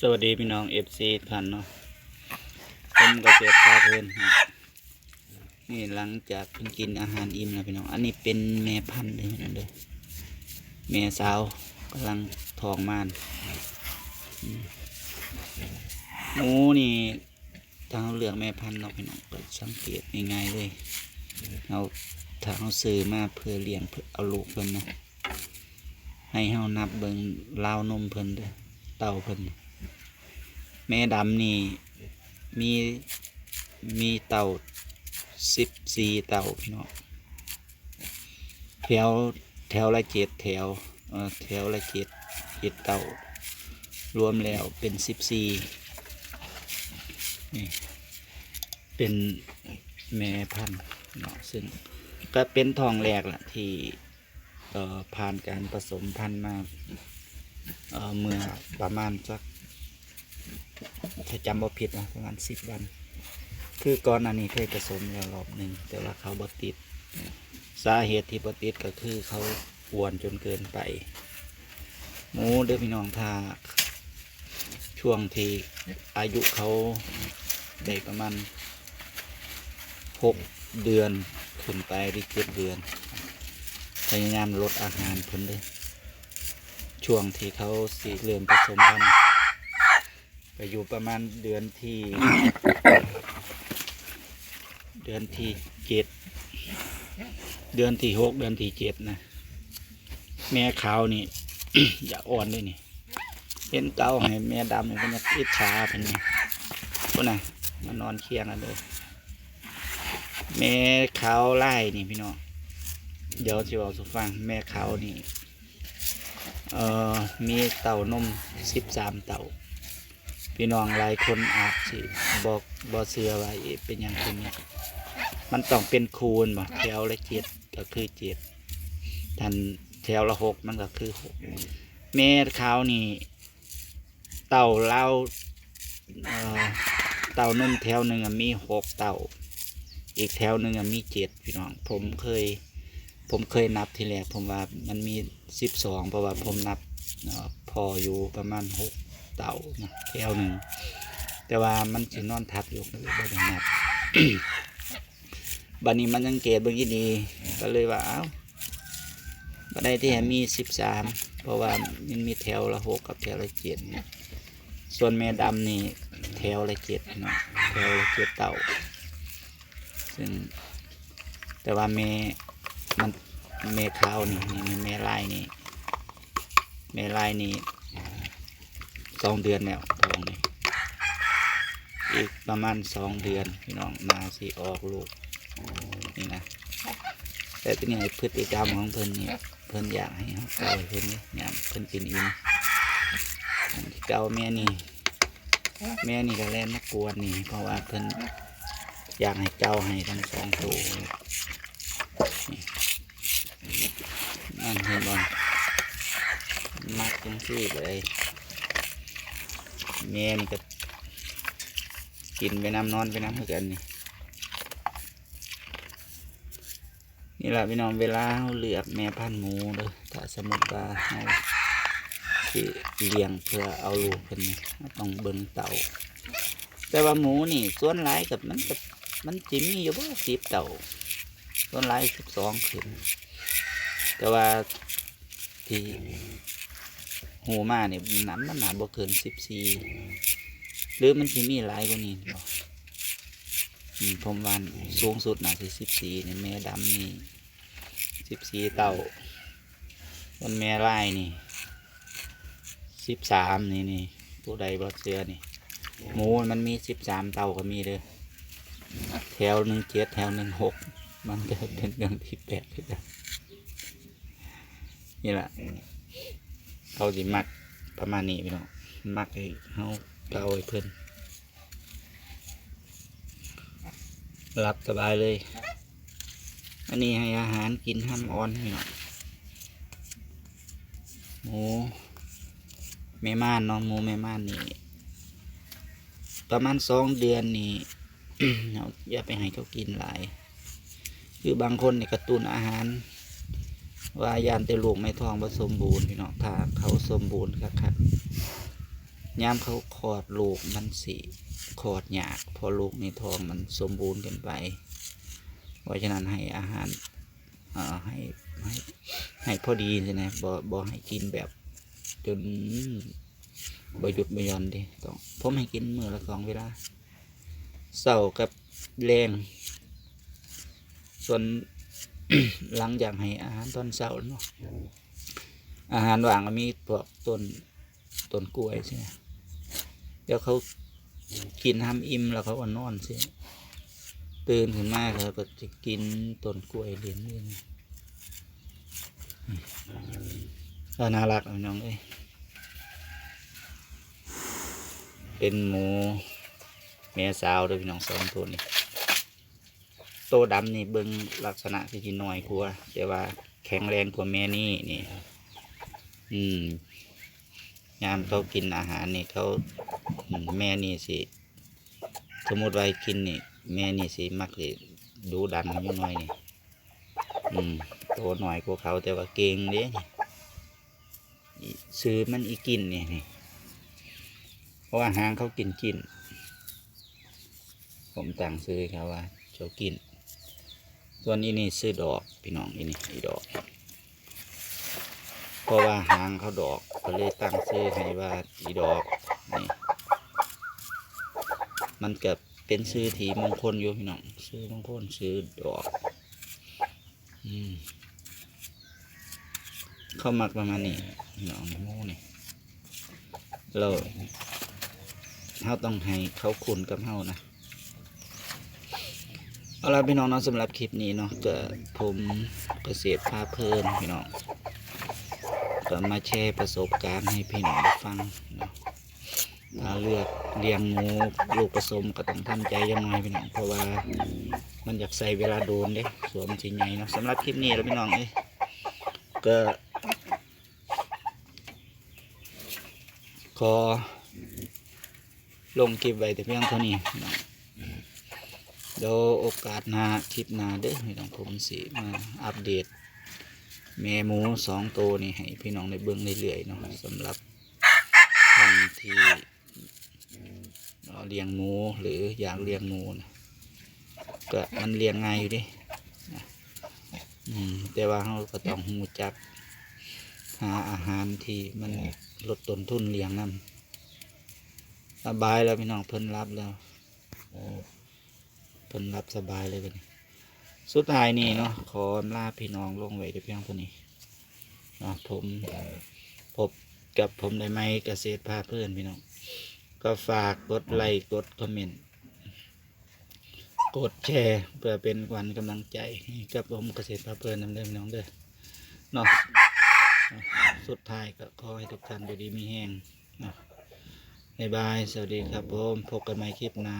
สวัสดีพี่น้องเอฟซีท่านเนาะผมก็เจ็บตาเพลินฮะนี่หลังจากเพิ่งกินอาหารอิ่มแล้วพี่น้อง อันนี้เป็นแม่พันธุ์เลยพี่นเด้อแม่สาวกำลังทองมานหมูนี่ถ้าเราเลือกแม่พันธุ์เนาะพี่น้องก็สังเกตง่ายๆเลยเราถ้าเราซื้อมาเพื่อเลี้ยงเพื่อเอาลูกเพิ่นนะให้เฮานับเบิ่งราวนมเพิ่นเด้อเต่าเพิ่น แม่ดำนี่มีมีเต่าสิบสี่เต่าพี่น้องแถวแถวละเจ็ดแถวแถวละเจ็ดเจ็ดเต่ารวมแล้วเป็นสิบสี่นี่เป็นแม่พันธุ์เนาะซึ่งก็เป็นทองแรกละที่ผ่านการผสมพันธุ์มาเเมื่อประมาณสัก ถ้าจำบ่ผิดนะประมาณสิบวัน คือก่อนหน้านี้เคยผสมแล้วรอบหนึ่งแต่ว่าเขาบ่ติด สาเหตุที่บ่ติดก็คือเขาอ้วนจนเกินไป หมูเด้อพี่น้องถ้าช่วงที่อายุเขาได้ประมาณหกเดือนขึ้นไปหรือเจ็ดเดือน พยายามลดอาหารเพิ่นเลยช่วงที่เขาสีเริ่มผสมพันธุ์ ไปอยู่ประมาณเดือนที่ เดือนที่เจ็ดเดือนที่หกเดือนที่เจ็ดนะ แม่ขาวนี่ อย่าอ่อนด้วยนี่เห็นเก้าให้แม่ดำนี่เป็นอิจฉาเป็นไงคนน่ะมานอนเคียงกันเลยแม่ขาวไล่นี่พี่น้องเดี๋ยวจะบอกสุฟังแม่ขาวนี่เอ่อมีเต่านมสิบสามเต่า พี่น้องหลายคนอาจสิบอกบอเสือว่าเอ๊ะเป็นอย่างเป็นเนี่ยมันต้องเป็นคูณบ่แถวละเจ็ดก็คือเจ็ดทันแถวละหกมันก็คือหกแม่เขาวนี่ เต่าเล่าเอ่อเต่านมแถวหนึ่งมีหกเต่า อีกแถวหนึ่งมีเจ็ดพี่น้อง ผมเคย ผมเคยนับทีแรกผมว่ามันมีสิบสองเพราะว่าผมนับพออยู่ประมาณหก เต่านะแถวหนึ่งแต่ว่ามันสินอนทับอยู่ก็เลยบ่ได้นับบัดนี้มันสังเกตเบิ่งอีดีก็เลยว่าเอ้าบัไดที่มีสิบสามเพราะว่ามันมีแถวละหกกับแถวละเจ็ดส่วนแม่ดำนี่แถวละเจ็ดเนาะแถวละเจ็ดเต่า ซึ่งแต่ว่าแม่มันแม่ขาวนี่นี่แม่ลายนี่แม่ลายนี่ สองเดือนแล้วท้องนี่อีกประมาณสองเดือนพี่น้องนาสิออกลูกนี่นะแต่เป็นยังไงพฤติกรรมของเพิ่นเนี่ยเพิ่นอยากให้เขาเกาเพิ่นนี่เนี่ยเพิ่นกินอิ่มอันเกาแม่นี่ แม่นี่ก็แล่นมากวนนี่ เพราะว่าเพิ่นอยากให้เจ้าให้ทั้งสองตัวนี่นั่นเห็นบอลมักจังซี่เลย แม่นี่ก็กินไปน้ำนอนไปน้ำเหมือนกันนี่นี่แหละพี่น้องเวลาเราเลือกแม่พันธุ์หมูเด้อถ้าสมมติว่าเราสิเลี้ยงเพื่อเอาลูกเพิ่นนี่ต้องเบิ่งเต่า แต่ว่าหมูนี่ส่วนหลายกับมันกับมันจิมีอยู่ว่าสิบเต่าส่วนหลายสิบสองขึ้นแต่ว่าที่ หูมาเนี่ยน้ำมันหนาบ่เกินสิบสี่หรือมันจะมีหลายกว่านี้บ่อืมผมวาสูงสุดน่าจะสิบสี่เนี่ยแม่ดำนี่สิบสี่เต่าต้นแม่ไล่นี่สิบสามนี่นี่ผู้ใดบ่เสือนี่หมูมันมีสิบสามเต่าก็มีเด้อแถวหนึ่งเจ็ดแถวหนึ่งหกมันจะเป็นเรื่องที่แปลกขึ้นี่แหละ เขาสิมักประมาณนี้พี่น้องมักให้เขาเกาให้เพิ่นรับสบายเลย อันนี้ให้อาหารกินห้ามอ่อนพี่น้องหมูแม่ม่านเน้องหมูแม่ม่านนี่ประมาณสองเดือนนี่เราอย่าไปให้เขากินหลาย คือบางคนเนี่ยกระตุนอาหาร ว่ายานแต่ลูกไม่ท้องผสมบูรณ์พี่น้องถ้าเขาสมบูรณ์ครับครับยามเขาคลอดลูกมันสิคลอดหยากเพอลูกในท้องมันสมบูรณ์เกินไป เพราะฉะนั้นให้อาหารเอ่อให้ให้ให้พอดีใช่ไหมบ่บ่ให้กินแบบจนบ่หยุดบ่ย่อนดิต้องผมให้กินมื้อละสองเวลาเช้ากับแรงส่วน หลังจากให้อาหารตอนเช้าเนาะอาหารว่างก็มีพวกต้นต้นกล้วยใช่ไหมเดี๋ยวเขากินทำอิ่มแล้วเขาก็นอนใช่ไหมตื่นขึ้นมาครับก็จะกินต้นกล้วยเลี้ยงเลี้ยงก็น่ารักน้องเอ้ยเป็นหมูแม่สาวด้วยพี่น้องสองตัวนี้ โตดำนี่เบิ่งลักษณะที่น้อยกว่าแต่ว่าแข็งแรงกว่าแม่นี่นี่ อืมยามเขากินอาหารนี่เขาแม่นี่สิ สมมติว่ากินนี่ แม่นี่สิมักสิดูดันอยู่หน่อยนี่ อืมโตหน่อยกว่าเขาแต่ว่าเก่งเด้นี่อีซื้อมันอีกินนี่นี่เพราะว่าหางเขากินกิน ผมต่างซื้อเขาว่าเจ้ากิน ส่วนนี้นี่ซื้อดอกพี่น้องนี่นี่อีดอกเพราะว่าหางเขาดอกก็เลยตั้งซื้อให้ว่าอีดอกนี่มันก็เป็นซื้อถีมงคลอยู่พี่น้องซื้อมงคลซื้อดอกอืมเข้ามักประมาณนี้พี่น้องม่นี่เราเราต้องให้เขาคุณกับเฮานะ เอาละพี่น้องเนาะสำหรับคลิปนี้เนาะก็ผมเกษตรพาเพลินพี่น้องก็มาแชร์ประสบการณ์ให้พี่น้องได้ฟังเนาะถ้าเลือกเลี้ยงหมูลูกผสมก็ต้องทำใจยังไงพี่น้องเพราะว่ามันอยากใส่เวลาโดนเด้สวมนสิใหญ่เนาะสำหรับคลิปนี้แล้วพี่น้องเอ้ก็ขอลงคลิปไว้แต่เพียงเท่านี้ เดี๋ยวโอกาสหน้าคลิปหน้าเด้อพี่น้องผมสิมาอัปเดต แม่หมูสองตัวนี่ให้พี่น้องได้เบิ่งเรื่อยๆเนาะสำหรับท่านที่เลี้ยงหมูหรืออยากเลี้ยงหมูนะก็มันเลี้ยงง่ายอยู่ดิแต่ว่าเราก็ต้องหูจัก หาอาหารที่มันลดต้นทุนเลี้ยงนำสบายแล้วพี่น้องเพิ่นรับแล้ว พิ่นรับสบายเลยกันสุดท้ายนี่เนาะขอลาพี่น้องลงไว้แต่เพียงเท่านี้เนาะผมพบกับผมได้ไหมเกษตรพาเพื่อนพี่น้อง ก็ฝากกดไลค์กดคอมเมนต์กดแชร์เพื่อเป็นขวัญกำลังใจให้กับผมเกษตรพาเพื่อนนำเดิมน้องเด้อเนาะสุดท้ายก็ขอให้ทุกท่านอยู่ดีมีแห้งเนาะบายบาย สวัสดีครับผม พบกันใหม่คลิปหน้า